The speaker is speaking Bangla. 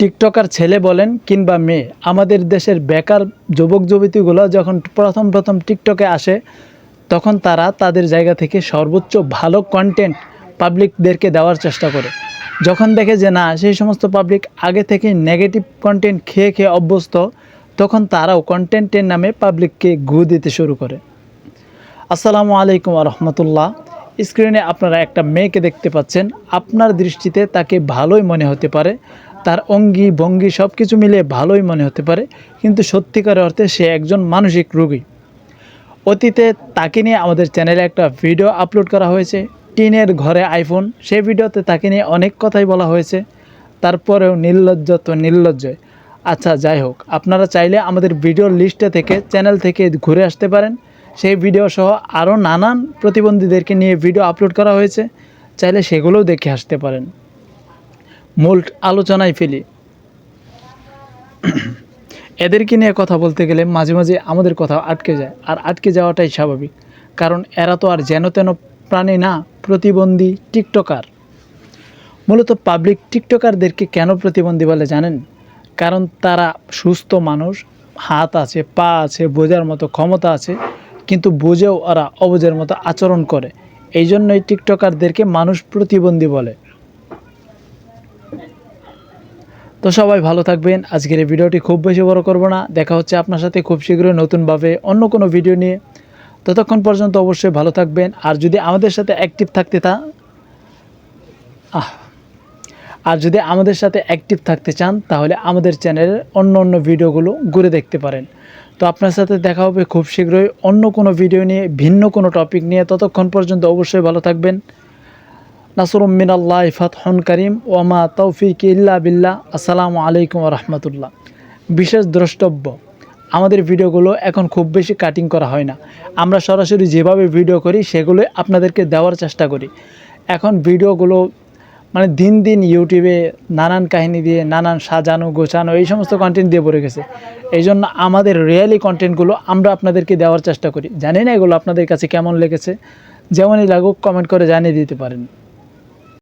টিকটকার ছেলে বলেন কিংবা মেয়ে, আমাদের দেশের বেকার যুবক যুবতীগুলো যখন প্রথম প্রথম টিকটকে আসে, তখন তারা তাদের জায়গা থেকে সর্বোচ্চ ভালো কন্টেন্ট পাবলিকদেরকে দেওয়ার চেষ্টা করে। যখন দেখে যে না, সেই সমস্ত পাবলিক আগে থেকে নেগেটিভ কন্টেন্ট খেয়ে খেয়ে অভ্যস্ত, তখন তারাও কন্টেন্টের নামে পাবলিককে ঘু দিতে শুরু করে। আসসালামু আলাইকুম রহমতুল্লাহ। স্ক্রিনে আপনারা একটা মেয়েকে দেখতে পাচ্ছেন। আপনার দৃষ্টিতে তাকে ভালোই মনে হতে পারে। তার অঙ্গি, ভঙ্গি সব কিছু মিলে ভালোই মনে হতে পারে, কিন্তু সত্যিকার অর্থে সে একজন মানসিক রোগী। অতীতে তাকে নিয়ে আমাদের চ্যানেলে একটা ভিডিও আপলোড করা হয়েছে। টিনের ঘরে আইফোন, সেই ভিডিওতে তাকে নিয়ে অনেক কথাই বলা হয়েছে। তারপরেও নির্লজ্জ তো নির্লজ্জয় আচ্ছা যাই হোক, আপনারা চাইলে আমাদের ভিডিওর লিস্টে থেকে, চ্যানেল থেকে ঘুরে আসতে পারেন। সেই ভিডিও সহ আরও নানান প্রতিবন্ধীদেরকে নিয়ে ভিডিও আপলোড করা হয়েছে। চাইলে সেগুলোও দেখে আসতে পারেন। মূল আলোচনায় ফেলি। এদেরকে নিয়ে কথা বলতে গেলে মাঝে মাঝে আমাদের কথা আটকে যায়, আর আটকে যাওয়াটাই স্বাভাবিক। কারণ এরা তো আর যেন তেন প্রাণী না, প্রতিবন্ধী টিকটকার। মূলত পাবলিক টিকটকারদেরকে কেন প্রতিবন্ধী বলে জানেন? কারণ তারা সুস্থ মানুষ, হাত আছে, পা আছে, বোঝার মতো ক্ষমতা আছে, কিন্তু বুঝেও ওরা অবুঝের মতো আচরণ করে। এই জন্যই টিকটকারদেরকে মানুষ প্রতিবন্ধী বলে। তো সবাই ভালো থাকবেন। আজকের এই ভিডিওটি খুব বেশি বড় করব না। দেখা হচ্ছে আপনার সাথে খুব শীঘ্রই নতুনভাবে অন্য কোনো ভিডিও নিয়ে। ততক্ষণ পর্যন্ত অবশ্যই ভালো থাকবেন। আর যদি আমাদের সাথে অ্যাক্টিভ থাকতে তা আর যদি আমাদের সাথে অ্যাক্টিভ থাকতে চান, তাহলে আমাদের চ্যানেলের অন্য অন্য ভিডিওগুলো ঘুরে দেখতে পারেন। তো আপনার সাথে দেখা হবে খুব শীঘ্রই অন্য কোনো ভিডিও নিয়ে, ভিন্ন কোনো টপিক নিয়ে। ততক্ষণ পর্যন্ত অবশ্যই ভালো থাকবেন। নাসরুম মিনাল্লাহ ফাতহন করিম ওমা তৌফিক ইল্লা বিল্লাহ। আসসালামু আলাইকুম রহমতুল্লাহ। বিশেষ দ্রষ্টব্য, আমাদের ভিডিওগুলো এখন খুব বেশি কাটিং করা হয় না। আমরা সরাসরি যেভাবে ভিডিও করি, সেগুলো আপনাদেরকে দেওয়ার চেষ্টা করি। এখন ভিডিওগুলো মানে দিন দিন ইউটিউবে নানান কাহিনী দিয়ে, নানান সাজানো, গোছানো, এই সমস্ত কন্টেন্ট দিয়ে পড়ে গেছে। এই জন্য আমাদের রিয়েলি কন্টেন্টগুলো আমরা আপনাদেরকে দেওয়ার চেষ্টা করি। জানি না এগুলো আপনাদের কাছে কেমন লেগেছে। যেমনই লাগুক কমেন্ট করে জানিয়ে দিতে পারেন।